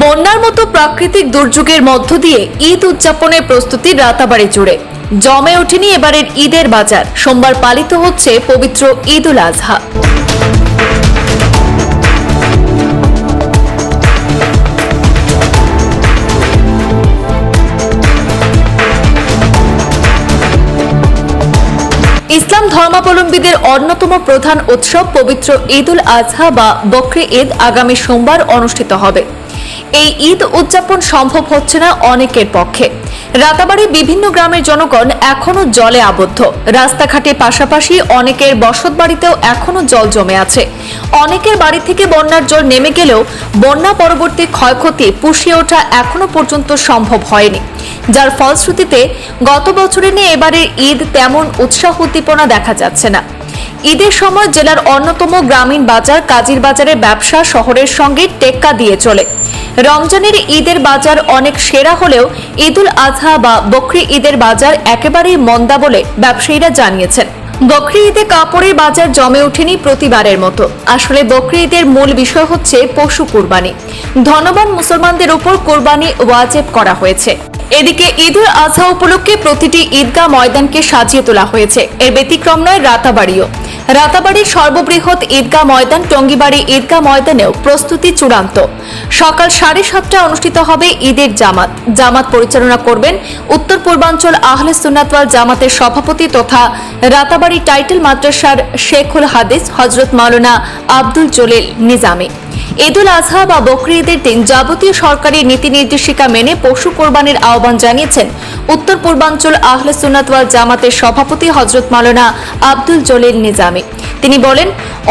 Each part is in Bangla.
বন্যার মতো প্রাকৃতিক দুর্যোগের মধ্য দিয়ে ঈদ উদযাপনের প্রস্তুতি রাতাবাড়ি জুড়ে। জমে ওঠেনি এবারের ঈদের বাজার। সোমবার পালিত হচ্ছে পবিত্র ঈদ উল আজহা। ইসলাম ধর্মাবলম্বীদের অন্যতম প্রধান উৎসব পবিত্র ঈদ উল আজহা বা বকরি ঈদ আগামী সোমবার অনুষ্ঠিত হবে। এই ঈদ উদযাপন সম্ভব হচ্ছে না অনেকের পক্ষে। রাতাবাড়ি বিভিন্ন গ্রামের জনগণ এখনও জলে আবদ্ধ। রাস্তাঘাটে পাশাপাশি অনেকের বসত বাড়িতেও এখনও জল জমে আছে। অনেকের বাড়ি থেকে বন্যার জল নেমে গেলেও বন্যা পরবর্তী ক্ষয়ক্ষতি পুষিয়ে ওঠা এখনও পর্যন্ত সম্ভব হয়নি। যার ফলশ্রুতিতে গত বছরে নিয়ে এবারের ঈদ তেমন উৎসাহ উদ্দীপনা দেখা যাচ্ছে না। ঈদের সময় জেলার অন্যতম গ্রামীণ বাজার কাজীর বাজারের ব্যবসা শহরের সঙ্গে টেক্কা দিয়ে চলে। রমজানের ঈদের বাজার অনেক সেরা হলেও ঈদুল আজহা বা বকরি ঈদের বাজার একেবারেই মন্দা বলে ব্যবসায়ীরা জানিয়েছেন। বকরি ঈদে কাপড়ের বাজার জমে ওঠেনি প্রতিবারের মতো। আসলে বকরি ঈদের মূল বিষয় হচ্ছে পশু কুরবানি। ধনবান মুসলমানদের উপর কোরবানি ওয়াজেব করা হয়েছে। এদিকে ঈদুল আজহা উপলক্ষে প্রতিটি ঈদগাহ ময়দানকে সাজিয়ে তোলা হয়েছে। এর ব্যতিক্রম নয়, রাতাবাড়িও। রাতাবাড়ির সর্ববৃহৎ ঈদগাহ ময়দান, টঙ্গিবাড়ি ঈদগাহ ময়দানেও প্রস্তুতি চূড়ান্ত। সকাল সাড়ে সাতটায় অনুষ্ঠিত হবে ঈদের জামাত। জামাত পরিচালনা করবেন উত্তর পূর্বাঞ্চল আহলে সুনাতওয়াল জামাতের সভাপতি তথা রাতাবাড়ি টাইটেল মাদ্রাসার শেখুল হাদিস হজরত মাওলানা আব্দুল জলিল নিজামী। ঈদুল আজহা বা বকরি ঈদের দিন যাবতীয় সরকারি নীতি নির্দেশিকা মেনে পশু কোরবানির আহ্বান জানিয়েছেন উত্তর পূর্বাঞ্চল আহলে সুন্নাতওয়াল জামাতের সভাপতি হজরত মাওলানা আব্দুল জলিল নিজামী। তিনি বলেন,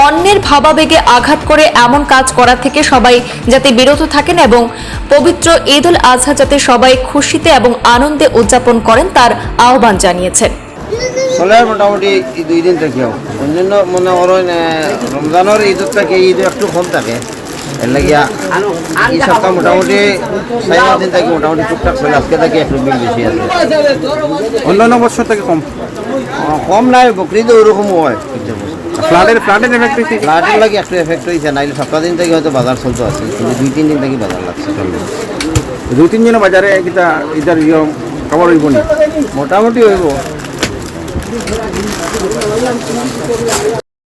অন্যের ভাবাবেগে আঘাত করে এমন কাজ করা থেকে সবাই যাতে বিরত থাকেন এবং পবিত্র ঈদুল আজহা যাতে সবাই খুশিতে এবং আনন্দে উদযাপন করেন তার আহ্বান জানিয়েছেন। চলে মোটামুটি দুই দিন থেকেও অন্যান্য মনে করেন রমজানের ঈদের থেকে ঈদ একটু কম থাকে? এর লাগিয়া এই সপ্তাহ মোটামুটি চার পাঁচ দিন থেকে মোটামুটি টুকটাক চলে আজকে থেকে একটু বিল বেশি আছে। অন্যান্য বছর থেকে কম। কম নাই বকরি তো ওরকম হয়। ফ্লাডের ফ্লাডের এফেক্ট হয়েছে ফ্লাটের লাগে একটু এফেক্ট হয়েছে নাইলে সপ্তাহ দিন থেকে হয়তো বাজার চলতে আছে কিন্তু দুই তিন দিন থেকে বাজার লাগছে। দুই তিন দিনের বাজারে কিতা ইটার খবর হইব নি? মোটামুটি হইব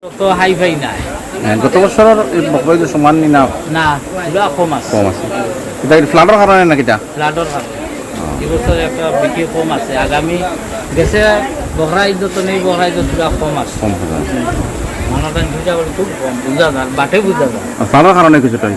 তো হাই ফাই নাই। হ্যাঁ, গত বছৰৰ বকরঈদের সমান নি না? না কম আছে। কম আছে। কিতা ফ্লাডের কারণে না কিতা ফ্লাডর এই এবছর একটা বিক্রি কম আছে। আগামী গেছে বহরা ঈদ নেই বহরা ঈদত পুরা কম আছে। কম হবে। মানুষ বুঝা খুব কম বুঝা যায় বাটে বুঝা যায়। ফ্লাডের কারণে কিছুটা